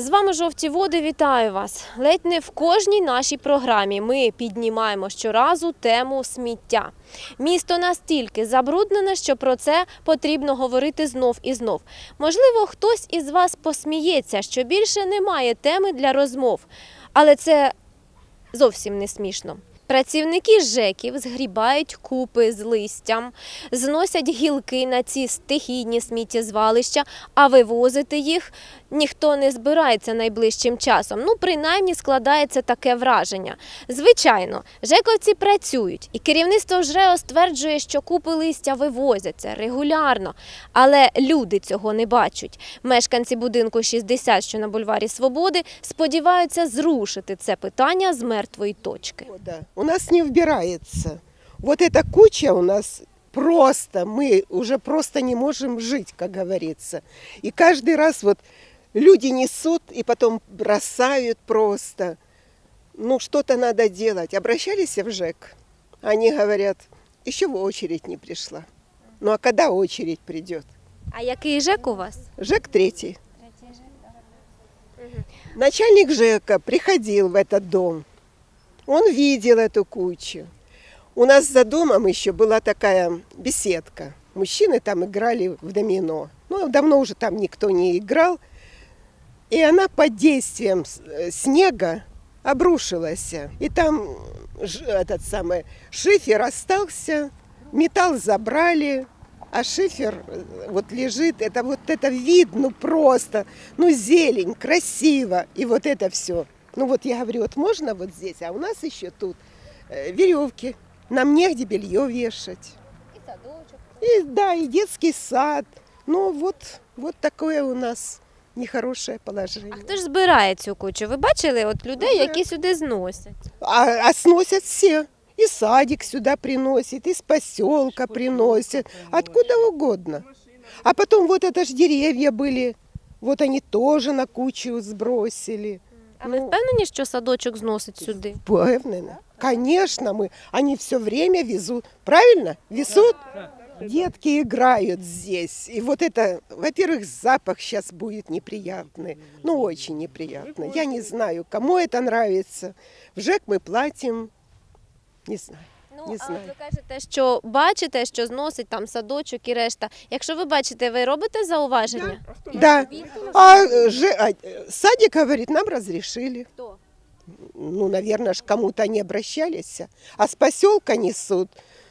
З вами жовті води. Вітаю вас. Ледь не в кожній нашій програмі ми піднімаємо щоразу тему сміття. Місто настільки забруднене, що про це потрібно говорити знов і знов. Можливо, хтось із вас посміється, що більше немає теми для розмов, але це зовсім не смішно. Працівники ЖЕКів згрібають купи з листям, зносять гілки на ці стихійні сміттєзвалища, а вивозити їх ніхто не збирається найближчим часом. Ну, принаймні складається таке враження. Звичайно, ЖЕКовці працюють, і керівництво ЖРЕО стверджує, що купи листя вивозяться регулярно, але люди цього не бачать. Мешканці будинку 60, що на бульварі Свободи, сподіваються зрушити це питання з мертвої точки. года у нас не убирается. Вот эта куча у нас просто, мы уже просто не можем жить, как говорится. И каждый раз вот люди несут и потом бросают просто. Ну, что-то надо делать. Обращались в ЖЭК, они говорят, еще в очередь не пришла. Ну, а когда очередь придет? А який ЖЕК у вас? ЖЭК третий. Начальник ЖЭКа приходил в этот дом. Он видел эту кучу. У нас за домом еще была такая беседка. Мужчины там играли в домино. Ну, давно уже там никто не играл. И она под действием э, снега обрушилась. И там этот самый шифер остался, металл забрали, а шифер э, вот лежит, это вот это вид, ну просто, ну зелень, красиво, и вот это все. Ну вот я говорю, вот можно вот здесь, а у нас еще тут веревки, нам негде белье вешать. И да, и детский сад. Ну вот, вот такое у нас нехорошее положение. А хто ж збирає цю кучу? Ви бачили от людей, які сюди зносять? А, а сносят все. И садик сюда приносит, из поселка приносят, откуда угодно. А потом вот это ж деревья были, вот они тоже на кучу сбросили. А ви впевнені, що садочок зносить сюди? Певнено. Конечно, мы, они все время везут. Правильно? Везут? Детки играют здесь. И вот это, во-первых, запах сейчас будет неприятный. Ну, очень неприятный. Я не знаю, кому это нравится. В ЖЭК мы платим, не знаю. Ну, Не а от ви кажете, що бачите, що зносить там садочок і решта. Якщо ви бачите, ви робите зауваження? Да. А, э, Ж- а, садик говорит, нам разрешили. Хто? Ну, наверное, ж кому-то они обращались. А с поселка несут.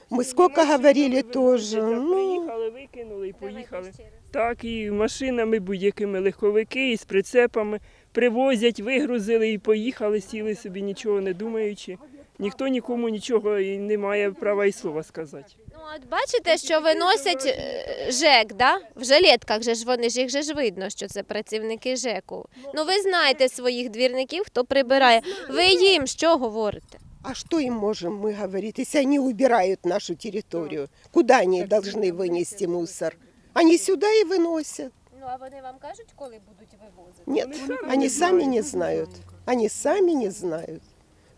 Мы сколько говорили тоже. Ну, Приїхали, викинули і поїхали. Так, і машинами будь-якими легковики, і з прицепами привозять, вигрузили і поїхали, сіли собі, нічого не думаючи. Ніхто нікому нічого і не має права і слова сказати. Ну, от бачите, що виносять е, ЖЕК, да? В жилетках же ж вони ж їх же ж видно, що це працівники ЖЕКу. Ну ви знаєте своїх двірників, хто прибирає. Ви їм що говорите? а что им можем мы говорить, если они убирают нашу территорию? Куда они должны вынести мусор? Они сюда и выносят. Ну а вони вам кажуть, коли будуть вивозити? Нет, они сами не знают. Они сами не знают.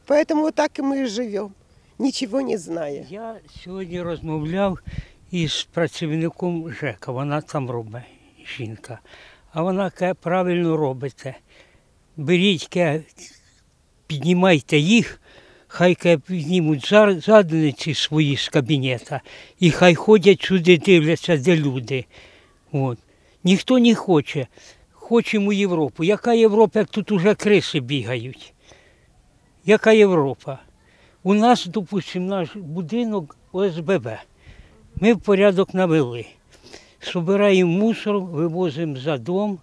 Поэтому вот так и мы и живем, ничего не зная. Я сьогодні розмовляв із працівником ЖЕКа, вона там робить, жінка. А вона каже, правильно робите. Беріть, каже, піднімайте їх, хай піднімуть задниці свої з кабінета і хай ходять сюди, дивляться, де люди. От. Ніхто не хоче. Хочемо Європу. Яка Європа, як тут уже криси бігають? Яка Європа? У нас, допустимо, наш будинок ОСББ. Ми в порядок навели. Собираємо мусор, вивозимо за дом,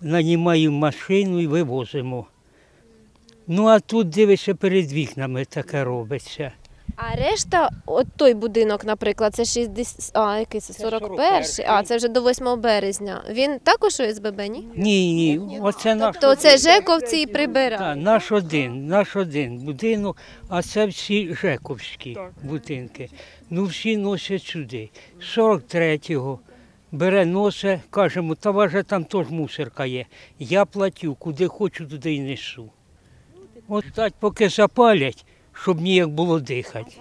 нанімаємо машину і вивозимо. Ну а тут дивишся перед вікнами таке робиться. А решта, от той будинок, наприклад, це 60, а який це 41, а це вже до 8 березня. Він також ОСББ, ні? Ні, ні, оце наш. То це ЖЕКовці і Так, наш один, наш один будинок, а це всі Жековські будинки. Ну всі носять сюди. 43-го бере носе, кажемо, та важе там теж мусорка є. Я платю, куди хочу, туди й несу. От так поки запалять, щоб ніяк було дихати.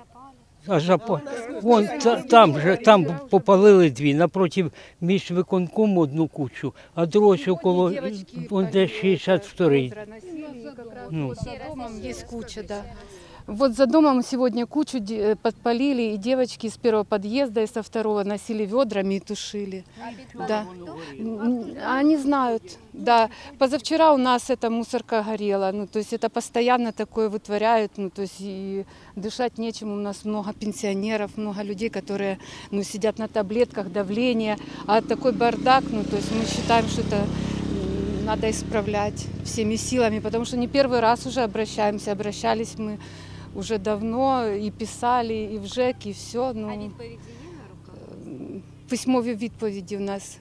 А запа... Вон та, там же там попалили дві, напроти виконком одну кучу, а другу около вон де 62-й. Ну. За домом есть куча, да. Вот за домом сегодня кучу э, подпалили, и девочки с первого подъезда и со второго носили ведрами и тушили. Да. М, Они знают, да. Позавчера у нас эта мусорка горела, ну, то есть это постоянно такое вытворяют, ну, то есть и дышать нечем. У нас много пенсионеров, много людей, которые, ну, сидят на таблетках, давление, а такой бардак, ну, то есть мы считаем, что это надо исправлять всеми силами, потому что не первый раз уже обращаемся, обращались мы уже давно и писали, и в ЖЭК, и все. Ну, м, письмові відповіді в нас.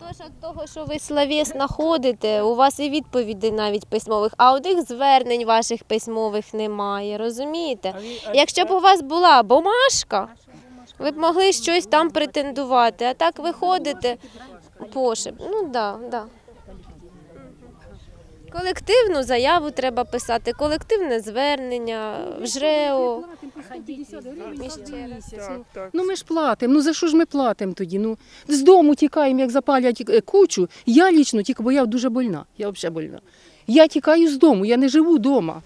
Тож від того, що ви словесно ходите, у вас і відповідей навіть письмових, а одних звернень ваших письмових немає, розумієте? Якщо б у вас була бумажка, ви б могли щось там претендувати, а так ви ходите пошеп. Ну так, да, да. Колективну заяву треба писати, колективне звернення в ЖРЕО. Так, так. Ну ми ж платимо. Ну за що ж ми платимо тоді? Ну з дому тікаємо, як запалять е, кучу. Я лічно тільки, бо я дуже больна. Я взагалі больна. Я тікаю з дому, я не живу вдома.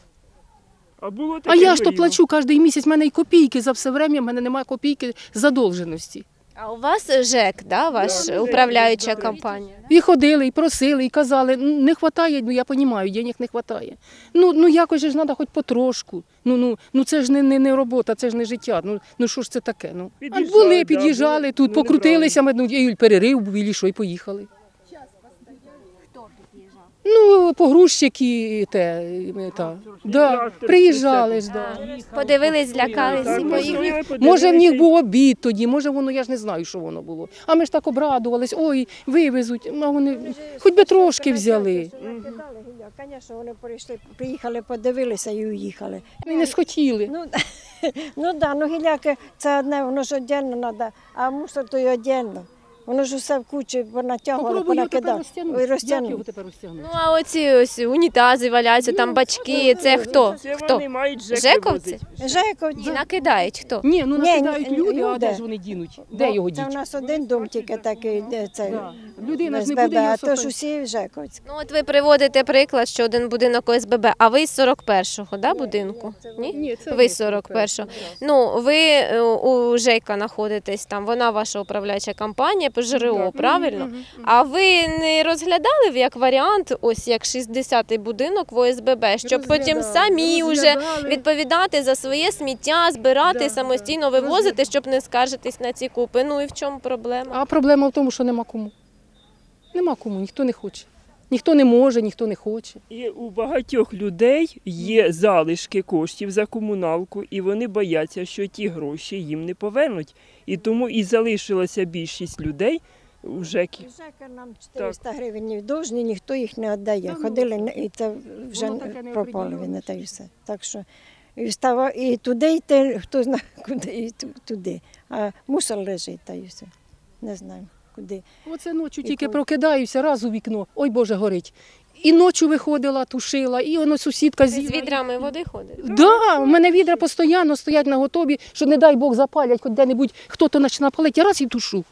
А було А я ж то плачу кожен місяць. в мене і копійки за все время, в мене немає копійки задовженості. А у вас ЖЕК, да, ваш Да, управляюча да. компанія? І ходили, і просили, і казали, «Ну, не вистачає, ну я розумію, денег не вистачає. Ну, ну якось же ж треба хоч потрошку. Ну, ну, ну це ж не, не, не робота, це ж не життя. Ну, ну що ж це таке? Ну, а Під'їжджали, були, да, під'їжджали, були, тут ну, покрутилися, ми, ну, і перерив був, і що, і поїхали. Ну, погрузчики, і те, і та. Да, приїжджали ж, да. Подивились, злякались і поїхали. Може, в них був обід тоді, може воно, я ж не знаю, що воно було. А ми ж так обрадувались, ой, вивезуть, а вони хоч би трошки взяли. Звісно, вони прийшли, приїхали, подивилися і уїхали. Вони не схотіли. Ну, ну да, ну гіляки це одне, воно ж віддільно треба, а мусор то й віддільно. Воно ж усе в кучі понатягувало, розтягнути. Ой, Як його тепер розтягнути? Ну а оці ось унітази валяються, там бачки. Це хто? Це Хто? вони мають ЖЕК Жековці? вивозить. Жековці. І накидають хто? Ні, ну Ні, накидають ні, люди, а люди. де ж вони дінуть? Де його Це в діть? нас один дом тільки такий, де це Да. Людина ж не СББ, буде його а то ж усі Жековці. Ну от ви приводите приклад, що один будинок ОСББ, а ви з 41-го, да, будинку? Ні? Ні, це Ви з 41-го. Ну, ви е, у ЖЕКа знаходитесь там, вона ваша управляюча компанія по ЖРО, правильно? А ви не розглядали як варіант, ось як 60-й будинок в ОСББ, щоб потім самі вже відповідати за своє сміття, збирати, Да, самостійно вивозити, щоб не скаржитись на ці купи. Ну і в чому проблема? А проблема в тому, що нема кому. Нема кому, ніхто не хоче. Ніхто не може, ніхто не хоче. І у багатьох людей є залишки коштів за комуналку, і вони бояться, що ті гроші їм не повернуть. І тому і залишилася більшість людей у ЖЕКі. Жека нам 400 гривень довжні, ніхто їх не віддає. Ходили, не- і це вже пропало він, та й все. Так що і, встава, і туди йти, хто знає, куди, і туди. А мусор лежить, та й все. Не знаю, куди. Оце ночі І тільки коли- прокидаюся, раз у вікно, ой Боже, горить. І ночі виходила, тушила, і воно сусідка З відрами води ходить. Да, у мене відра постійно стоять на готові, що не дай Бог запалять, хоч де-небудь хто-то почне палити, я раз і тушу.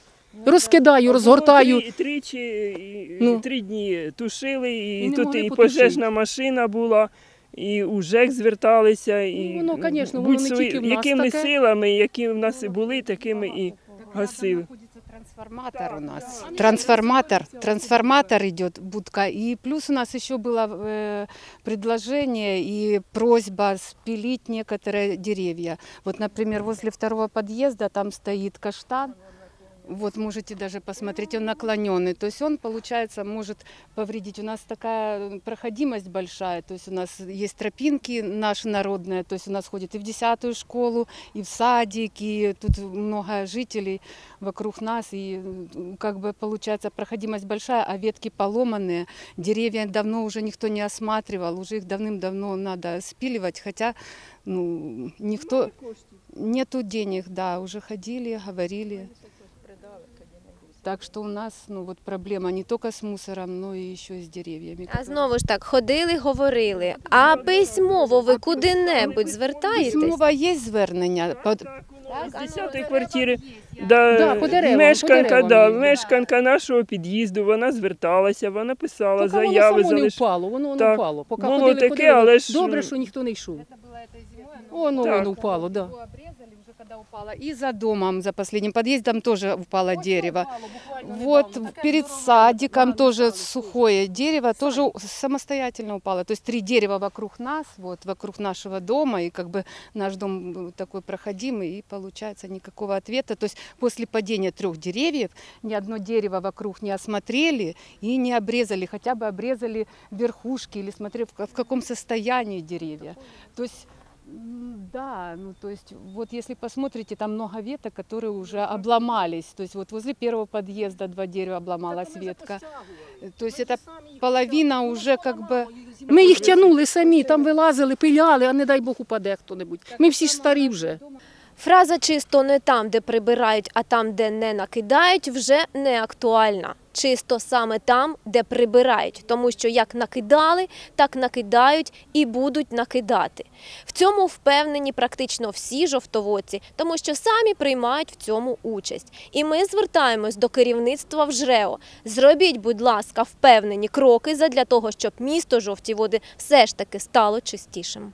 Розкидаю, А розгортаю. Три, тричі, і- Ну. три дні тушили, і, І тут і пожежна машина була, і у ЖЕК зверталися. І, Ну, воно, конечно, воно не тільки в нас якими таке. силами, які в нас і були, такими і гасили. находится трансформатор у нас. Трансформатор, трансформатор идет будка. И плюс у нас еще было э, предложение и просьба спилить некоторые деревья. Вот, например, возле второго подъезда там стоит каштан. Вот можете даже посмотреть, он наклоненный. То есть он, получается, может повредить. У нас такая проходимость большая. То есть у нас есть тропинки наши народные. То есть у нас ходит и в десятую школу, и в садик, и тут много жителей вокруг нас. И м, как бы получается проходимость большая, а ветки поломанные. Деревья давно уже никто не осматривал. Уже их давным-давно надо спиливать. Хотя ну, никто... Нету денег, да, уже ходили, говорили. Так что у нас ну, вот проблема не только с мусором, но и еще и с. А знову ж так, ходили, говорили. А письмово ви куди-небудь звертаєтесь? Письмово есть звернення? Под... Так, з 10-ї квартири. Да, Да, по деревам, мешканка, деревам да, мешканка нашого під'їзду, вона зверталася, вона писала Поки воно заяви, само не залиш... впало, воно не Так. впало. Поки Було ходили, таке, ходили. але ж- Добре, що ніхто не йшов. Воно, Так. воно впало, да. Уже когда упало. И за домом, за последним подъездом тоже упало дерево. Вот перед садиком тоже сухое дерево, тоже самостоятельно упало. То есть три дерева вокруг нас, вот вокруг нашего дома, и как бы наш дом был такой проходимый, и получается никакого ответа. То есть после падения трех деревьев ни одно дерево вокруг не осмотрели и не обрезали, хотя бы обрезали верхушки или смотрели в ка- в каком состоянии деревья. То есть Да, ну то есть вот если посмотрите, там много веток, которые уже обломались. То есть вот возле первого подъезда два дерева обломалась ветка. Э, То есть это половина уже как бы... Ми їх тягнули самі, там вилазили, пиляли, а не дай Бог упаде хто-небудь. Ми всі ж старі вже. Фраза чисто не там, де прибирають, а там, де не накидають, вже не актуальна. Чисто саме там, де прибирають, тому що як накидали, так накидають і будуть накидати. В цьому впевнені практично всі жовтоводці, тому що самі приймають в цьому участь. І ми звертаємось до керівництва в ЖРЕО. Зробіть, будь ласка, впевнені кроки задля того, щоб місто жовті води все ж таки стало чистішим.